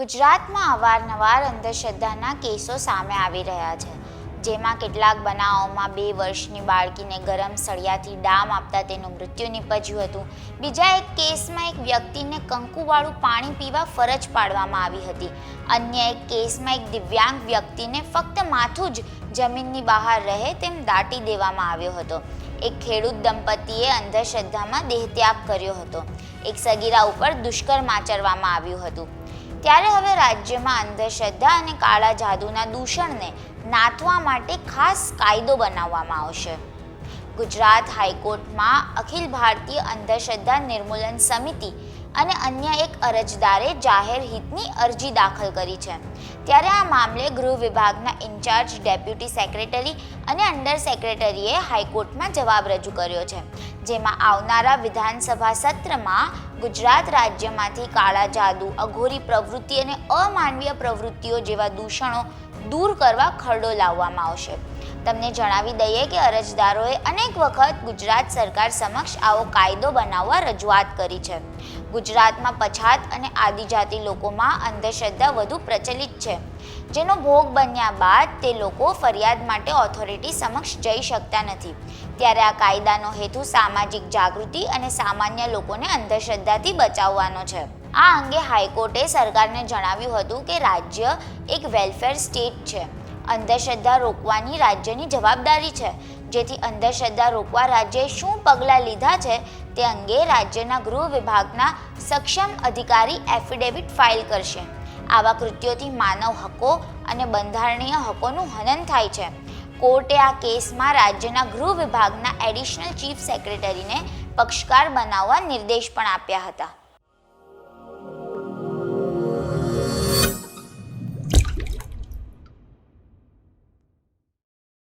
ગુજરાતમાં અવારનવાર અંધશ્રદ્ધાના કેસો સામે આવી રહ્યા છે. જેમાં કેટલાક બનાવોમાં બે વર્ષની બાળકીને ગરમ સળિયાથી ડામ આપતા તેનું મૃત્યુ નીપજ્યું હતું. બીજા એક કેસમાં એક વ્યક્તિને કંકુવાળું પાણી પીવા ફરજ પાડવામાં આવી હતી. અન્ય એક કેસમાં એક દિવ્યાંગ વ્યક્તિને ફક્ત માથું જ જમીનની બહાર રહે તેમ દાટી દેવામાં આવ્યો હતો. એક ખેડૂત દંપતીએ અંધશ્રદ્ધામાં દેહત્યાગ કર્યો હતો. એક સગીરા ઉપર દુષ્કર્મ આચરવામાં આવ્યું હતું. ત્યારે હવે રાજ્યમાં અંધશ્રદ્ધા અને કાળા જાદુના દૂષણને નાથવા માટે ખાસ કાયદો બનાવવામાં આવશે. ગુજરાત હાઈકોર્ટમાં અખિલ ભારતીય અંધશ્રદ્ધા નિર્મૂલન સમિતિ અને અન્ય એક અરજદારે જાહેર હિતની અરજી દાખલ કરી છે. ત્યારે આ મામલે ગૃહ વિભાગના ઇન્ચાર્જ ડેપ્યુટી સેક્રેટરી અને અંડર સેક્રેટરીએ હાઈકોર્ટમાં જવાબ રજૂ કર્યો છે. જેમાં આવનારા વિધાનસભા સત્રમાં ગુજરાત રાજ્યમાંથી કાળા જાદુ, અઘોરી પ્રવૃત્તિ અને અમાનવીય પ્રવૃત્તિઓ જેવા દૂષણો દૂર કરવા ખરડો લાવવામાં આવશે. તમને જણાવી દઈએ કે અરજદારોએ અનેક વખત ગુજરાત સરકાર સમક્ષ આવો કાયદો બનાવવા રજૂઆત કરી છે. ગુજરાતમાં પછાત અને આદિજાતિ લોકોમાં અંધશ્રદ્ધા વધુ પ્રચલિત છે. જેનો ભોગ બન્યા બાદ તે લોકો ફરિયાદ માટે ઓથોરિટી સમક્ષ જઈ શકતા નથી. ત્યારે આ કાયદાનો હેતુ સામાજિક જાગૃતિ અને સામાન્ય લોકોને અંધશ્રદ્ધાથી બચાવવાનો છે. આ અંગે હાઈકોર્ટે સરકારને જણાવ્યું હતું કે રાજ્ય એક વેલફેર સ્ટેટ છે. અંધશ્રદ્ધા રોકવાની રાજ્યની જવાબદારી છે. જેથી અંધશ્રદ્ધા રોકવા રાજ્યએ શું પગલાં લીધા છે તે અંગે રાજ્યના ગૃહ વિભાગના સક્ષમ અધિકારી એફિડેવિટ ફાઇલ કરશે. આવા કૃત્યોથી માનવ હકો અને બંધારણીય હકોનું હનન થાય છે. કોર્ટે આ કેસમાં રાજ્યના ગૃહ વિભાગના એડિશનલ ચીફ સેક્રેટરીને પક્ષકાર બનાવવા નિર્દેશ પણ આપ્યા હતા.